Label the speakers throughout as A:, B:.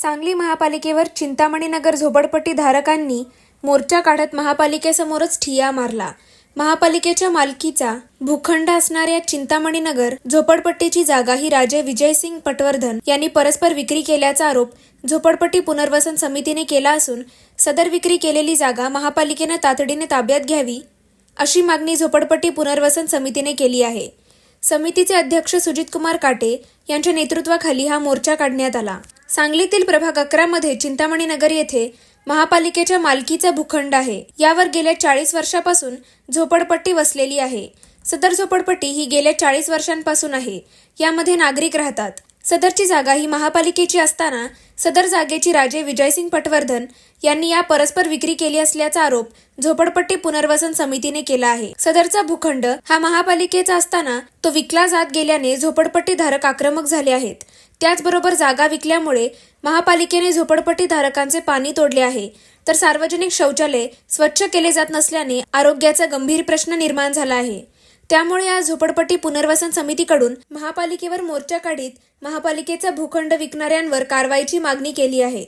A: सांगली महापालिकेवर चिंतामणीनगर झोपडपट्टी धारकांनी मोर्चा काढत महापालिकेसमोरच ठिया मारला. महापालिकेच्या मालकीचा भूखंड असणाऱ्या चिंतामणीनगर झोपडपट्टीची जागा ही राजे विजयसिंग पटवर्धन यांनी परस्पर विक्री केल्याचा आरोप झोपडपट्टी पुनर्वसन समितीने केला असून सदर विक्री केलेली जागा महापालिकेनं तातडीने ताब्यात घ्यावी अशी मागणी झोपडपट्टी पुनर्वसन समितीने केली आहे. समितीचे अध्यक्ष सुजितकुमार काटे यांच्या नेतृत्वाखाली हा मोर्चा काढण्यात आला. सांगलीतील प्रभाग अकरा मध्ये चिंतामणी नगर येथे महापालिकेच्या मालकीचा भूखंड आहे. यावर गेल्या चाळीस वर्षापासून झोपडपट्टी वसलेली आहे. सदर झोपडपट्टी ही गेल्या चाळीस वर्षांपासून आहे. यामध्ये नागरिक राहतात. सदरची जागा ही महापालिकेची असताना सदर जागेची राजे विजयसिंग पटवर्धन यांनी या परस्पर विक्री केली असल्याचा आरोप झोपडपट्टी पुनर्वसन समितीने केला आहे. सदरचा भूखंड हा महापालिकेचा असताना तो विकला जात गेल्याने झोपडपट्टी धारक आक्रमक झाले आहेत. त्याचबरोबर जागा विकल्यामुळे महापालिकेने झोपडपट्टी धारकांचे पाणी तोडले आहे. तर सार्वजनिक शौचालय स्वच्छ केले जात नसल्याने आरोग्याचा गंभीर प्रश्न निर्माण झाला आहे. त्यामुळे या झोपडपट्टी पुनर्वसन समितीकडून महापालिकेवर मोर्चा काढीत महापालिकेचा भूखंड विकणाऱ्यांवर कारवाईची मागणी केली आहे.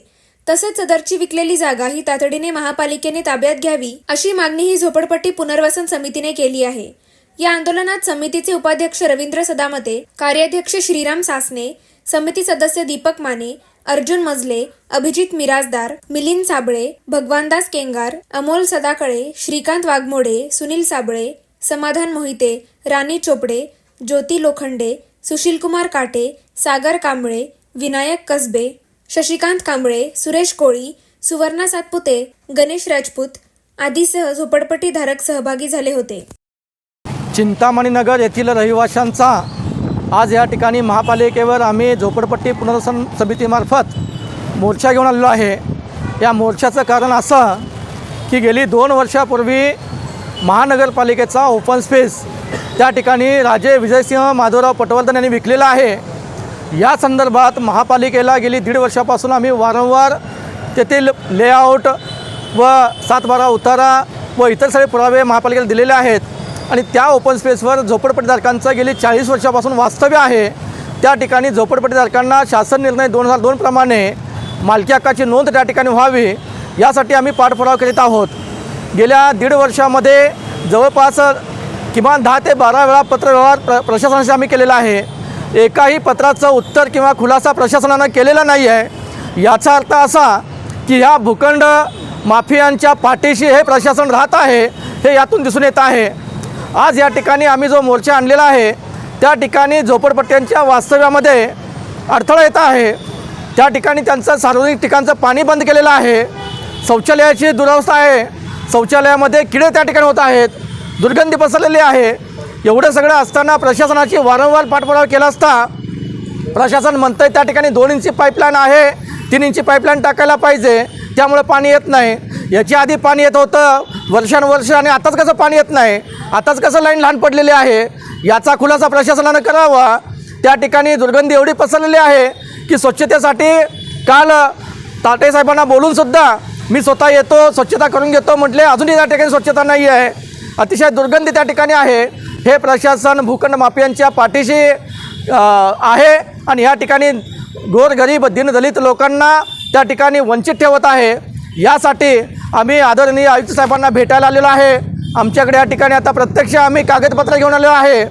A: तसेच सदरची विकलेली जागा ही तातडीने महापालिकेने ताब्यात घ्यावी अशी मागणी ही झोपडपट्टी पुनर्वसन समितीने केली आहे. या आंदोलनात समितीचे उपाध्यक्ष रवींद्र सदामते कार्याध्यक्ष श्रीराम सासने समिती सदस्य दीपक माने अर्जुन मजले अभिजित मिराजदार मिलिंद साबळे भगवानदास केंगार अमोल सदाकळे श्रीकांत वाघमोडे सुनील साबळे समाधान मोहिते राणी चोपडे ज्योती लोखंडे सुशीलकुमार काटे सागर कांबळे विनायक कसबे शशिकांत कांबळे सुरेश कोळी सुवर्णा सातपुते गणेश राजपूत आदीसह झोपडपट्टीधारक सहभागी झाले होते.
B: चिंतामणी नगर येथील रहिवाशांचा आज या ठिकाणी महापालिकेवर आम्ही झोपडपट्टी पुनर्वसन समितीमार्फत मोर्चा घेऊन आलेलो आहे. या मोर्चाचं कारण असं की गेली दोन वर्षापूर्वी महानगरपालिकेचा ओपन स्पेस त्या ठिकाणी राजे विजयसिंह माधवराव पटवर्धन यांनी विकलेला आहे. या संदर्भात महापालिकेला गेली दीड वर्षापासून आम्ही वारंवार तेथील लेआउट व सातबारा उतारा व इतर सगळे पुरावे महापालिकेला दिलेले आहेत. आणि त्या ओपन स्पेसवर झोपडपट्टीधारकांचं गेली चाळीस वर्षापासून वास्तव्य आहे. त्या ठिकाणी झोपडपट्टीधारकांना शासन निर्णय दोन हजार दोनप्रमाणे मालकी हक्काची नोंद त्या ठिकाणी व्हावी यासाठी आम्ही पाठपुरावा करीत आहोत. गेल्या दीड वर्षामध्ये जवळपास किमान दहा ते बारा वेळा पत्रव्यवहार प्र प्रशासनाशी आम्ही केलेला आहे. एकाही पत्राचं उत्तर किंवा खुलासा प्रशासनानं केलेला नाही आहे याचा अर्थ असा की ह्या भूखंड माफियांच्या पाठीशी हे प्रशासन राहत आहे हे यातून दिसून येत आहे. आज या ठिकाणी आम्ही जो मोर्चा आणलेला आहे त्या ठिकाणी झोपडपट्ट्यांच्या वास्तव्यामध्ये अडथळा येत आहे. त्या ठिकाणी त्यांचं सार्वजनिक ठिकाणचं पाणी बंद केलेलं आहे. शौचालयाची दुरवस्था आहे. शौचालयामध्ये किडे त्या ठिकाणी होत आहेत. दुर्गंधी पसरलेली आहे. एवढं सगळं असताना प्रशासनाची वारंवार पाठपुरावा केला असता प्रशासन म्हणतंय त्या ठिकाणी दोन इंची पाईपलाईन आहे. तीन इंची पाईपलाईन टाकायला पाहिजे. त्यामुळे पाणी येत नाही. याच्या आधी पाणी येत होतं. वर्षानुवर्ष आणि आताच कसं पाणी येत नाही? आताच कसं लाईन लहान पडलेली आहे? याचा खुलासा प्रशासनानं करावा. त्या ठिकाणी दुर्गंधी एवढी पसरलेली आहे की स्वच्छतेसाठी काल ताटेसाहेबांना बोलूनसुद्धा मी स्वतः येतो स्वच्छता करून घेतो म्हटले. अजूनही त्या ठिकाणी स्वच्छता नाही आहे. अतिशय दुर्गंधी त्या ठिकाणी आहे. हे प्रशासन भूखंड माफियांच्या पाठीशी आहे. आणि या ठिकाणी गोरगरीब दिनदलित लोकांना त्या ठिकाणी वंचित ठेवत आहे. यासाठी आम्ही आदरणीय आयुक्त साहेबांना भेटायला आलेलो आहे. आमच्याकडे या ठिकाणी आता प्रत्यक्ष आम्ही कागदपत्र घेऊन आलेलो आहे.